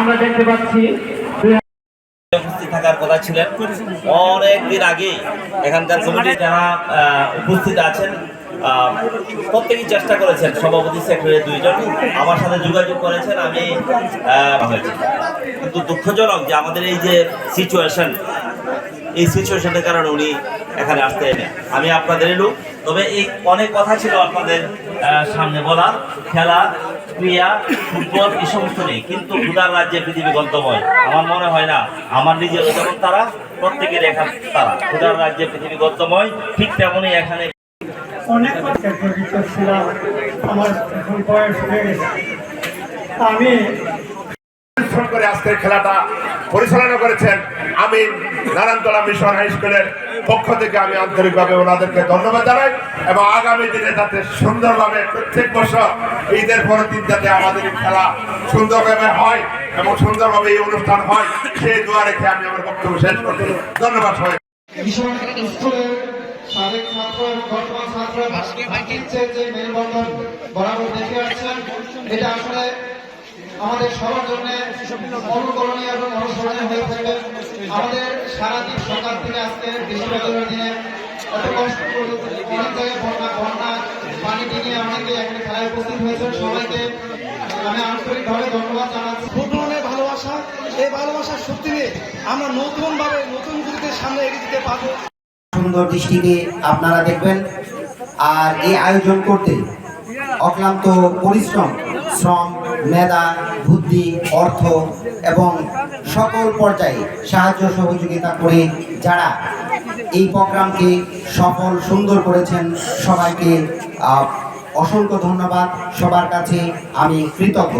আমরা দেখতে পাচ্ছি উপস্থিত থাকার কথা ছিলেন। অনেক দিন আগেই এখানকার কমিটি যারা উপস্থিত আছেন প্রত্যেকেই চেষ্টা করেছেন। সভাপতি, সেক্রেটারি দুইজন আমার সাথে যোগাযোগ করেছেন। আমি হয়েছে। কিন্তু দুঃখজনক যে আমাদের এই যে সিচুয়েশন এই সিচুয়েশনের কারণে উনি এখানে আসতে এনে আমি আপনাদের লোক তবে এই অনেক কথা ছিল আপনাদের সামনে বলার। খেলা, ক্রিয়া, ফুটবল, এই সমস্ত নেই। কিন্তু খুদার রাজ্যে পৃথিবী গন্তময় আমার মনে হয় না, আমার নিজের যেমন তারা প্রত্যেকের এখান তারা। খুদার রাজ্যে পৃথিবী গন্তময় ঠিক তেমনই এখানে অনেক আমার বয়স হয়ে গেছে। আমি পরিশ্রম করে আজকের খেলাটা পরিচালনা করেছেন আমি নারায়ণতলা মিশন হাই স্কুলের পক্ষ থেকে আমি আন্তরিকভাবে ওনাদেরকে ধন্যবাদ জানাই এবং আগামী দিনে যাতে সুন্দরভাবে প্রত্যেক বছর ঈদের পরের দিন যাতে আমাদের এই খেলা সুন্দরভাবে হয় এবং সুন্দরভাবে এই অনুষ্ঠান হয় সেই দোয়া রেখে আমি আমার বক্তব্য শেষ করছি। ধন্যবাদ সবাই সাবেক ছাত্র এবং বর্তমান ছাত্র যে মেলবন্ধন বরাবর দেখে আসছেন এটা আসলে আমাদের সবার জন্য অনুকরণীয় এবং অনুসরণীয় হয়ে থাকে আমাদের সারাদিন সকাল থেকে আজকে বৃষ্টিপাতের দিনে এত কষ্ট করে অনেক জায়গায় বন্যা বন্যা পানি নিয়ে অনেকে এখানে খেলায় উপস্থিত হয়েছে সবাইকে। আমি আন্তরিকভাবে ধন্যবাদ জানাচ্ছি। ফুটবলের ভালোবাসা এই ভালোবাসার শক্তি নিয়ে আমরা নতুনভাবে নতুন গুলিদের সামনে এগিয়ে দিতে পারব। সুন্দর দৃষ্টিতে আপনারা দেখবেন আর এই আয়োজন করতে অক্লান্ত পরিশ্রম শ্রম, মেধা, বুদ্ধি, অর্থ এবং সকল পর্যায়ে সাহায্য সহযোগিতা করে যারা এই প্রোগ্রামকে সফল, সুন্দর করেছেন, সবাইকে অসংখ্য ধন্যবাদ। সবার কাছে আমি কৃতজ্ঞ।